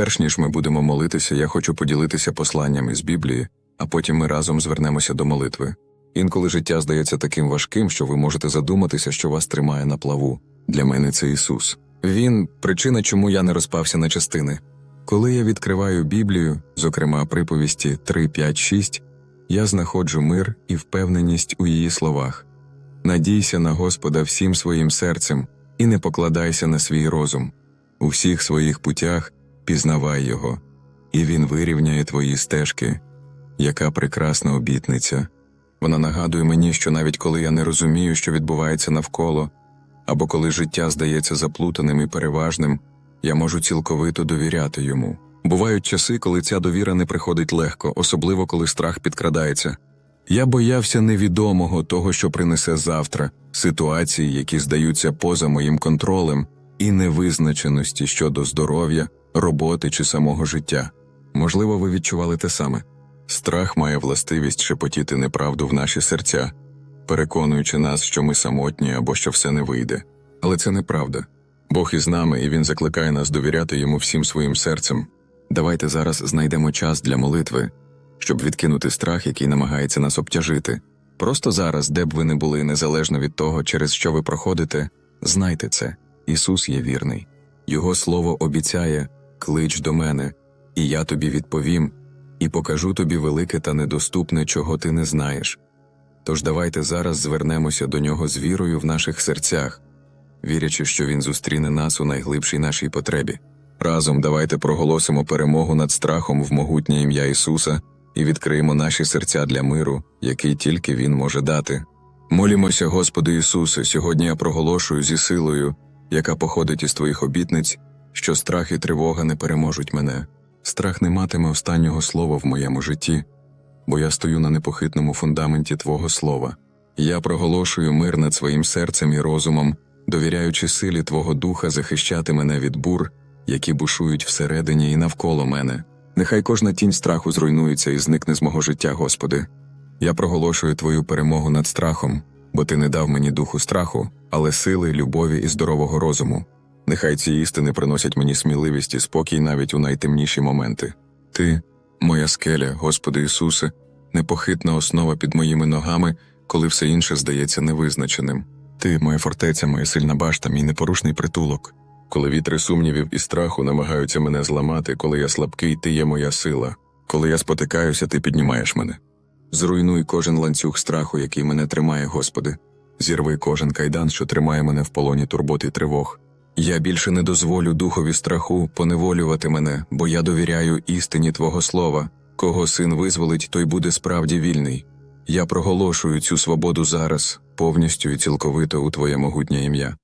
Перш ніж ми будемо молитися, я хочу поділитися посланням із Біблії, а потім ми разом звернемося до молитви. Інколи життя здається таким важким, що ви можете задуматися, що вас тримає на плаву. Для мене це Ісус. Він причина, чому я не розпався на частини. Коли я відкриваю Біблію, зокрема приповісті 3, 5, 6, я знаходжу мир і впевненість у її словах. Надійся на Господа всім своїм серцем і не покладайся на свій розум. У всіх своїх путях пізнавай Його, і Він вирівняє твої стежки. Яка прекрасна обітниця. Вона нагадує мені, що навіть коли я не розумію, що відбувається навколо, або коли життя здається заплутаним і переважним, я можу цілковито довіряти йому. Бувають часи, коли ця довіра не приходить легко, особливо коли страх підкрадається. Я боявся невідомого того, що принесе завтра, ситуації, які здаються поза моїм контролем, і невизначеності щодо здоров'я, роботи чи самого життя. Можливо, ви відчували те саме. Страх має властивість шепотіти неправду в наші серця, переконуючи нас, що ми самотні або що все не вийде. Але це неправда. Бог із нами, і Він закликає нас довіряти йому всім своїм серцем. Давайте зараз знайдемо час для молитви, щоб відкинути страх, який намагається нас обтяжити. Просто зараз, де б ви не були, незалежно від того, через що ви проходите, знайте це Ісус є вірний. Його слово обіцяє клич до мене, і я тобі відповім, і покажу тобі велике та недоступне, чого ти не знаєш. Тож давайте зараз звернемося до нього з вірою в наших серцях, вірячи, що Він зустріне нас у найглибшій нашій потребі. Разом давайте проголосимо перемогу над страхом в могутнє ім'я Ісуса і відкриємо наші серця для миру, який тільки Він може дати. Молімося, Господи Ісусе, сьогодні я проголошую зі силою, яка походить із Твоїх обітниць, що страх і тривога не переможуть мене. Страх не матиме останнього слова в моєму житті, бо я стою на непохитному фундаменті Твого Слова. Я проголошую мир над своїм серцем і розумом, довіряючи силі Твого Духа захищати мене від бур, які бушують всередині і навколо мене. Нехай кожна тінь страху зруйнується і зникне з мого життя, Господи. Я проголошую Твою перемогу над страхом, бо Ти не дав мені духу страху, але сили, любові і здорового розуму. Нехай ці істини приносять мені сміливість і спокій навіть у найтемніші моменти. Ти, моя скеля, Господи Ісусе, непохитна основа під моїми ногами, коли все інше здається невизначеним. Ти, моя фортеця, моя сильна башта, мій непорушний притулок. Коли вітри сумнівів і страху намагаються мене зламати, коли я слабкий, ти є моя сила. Коли я спотикаюся, ти піднімаєш мене. Зруйнуй кожен ланцюг страху, який мене тримає, Господи. Зірви кожен кайдан, що тримає мене в полоні турбот і тривог. Я більше не дозволю духові страху поневолювати мене, бо я довіряю істині Твого слова. Кого син визволить, той буде справді вільний. Я проголошую цю свободу зараз, повністю і цілковито у Твоє могутнє ім'я.